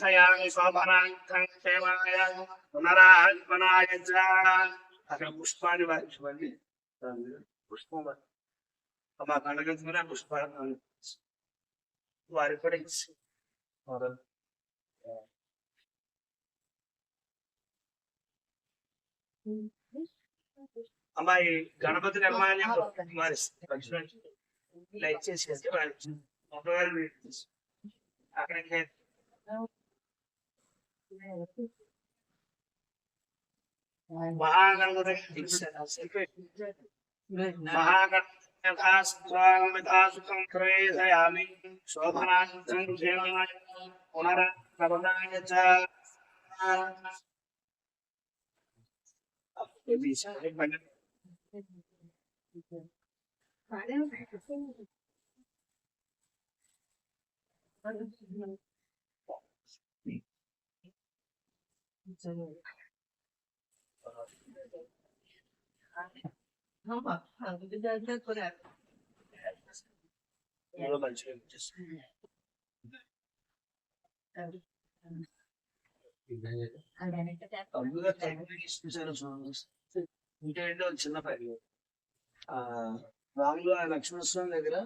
ప్రేషయామి శోభనార్థం సేవాయ పునరాత్మనాయ చ. అక్కడ పుష్పాన్ని వారించమండి పుష్పం మా కళ్ళగంతున్నా పుష్పాన్ని వారికి కూడా ఇచ్చి. అమ్మాయి గణపతి నిర్మాణం లైక్ చేసి అమ్మగారు అక్కడికి మహాగణపతి మహాగణపతి ప్రేషయామి శోభనార్థం సేవనాయ ఇంకేంటో ఒక చిన్న పని ఆ రాములు ఆ లక్ష్మణ దగ్గర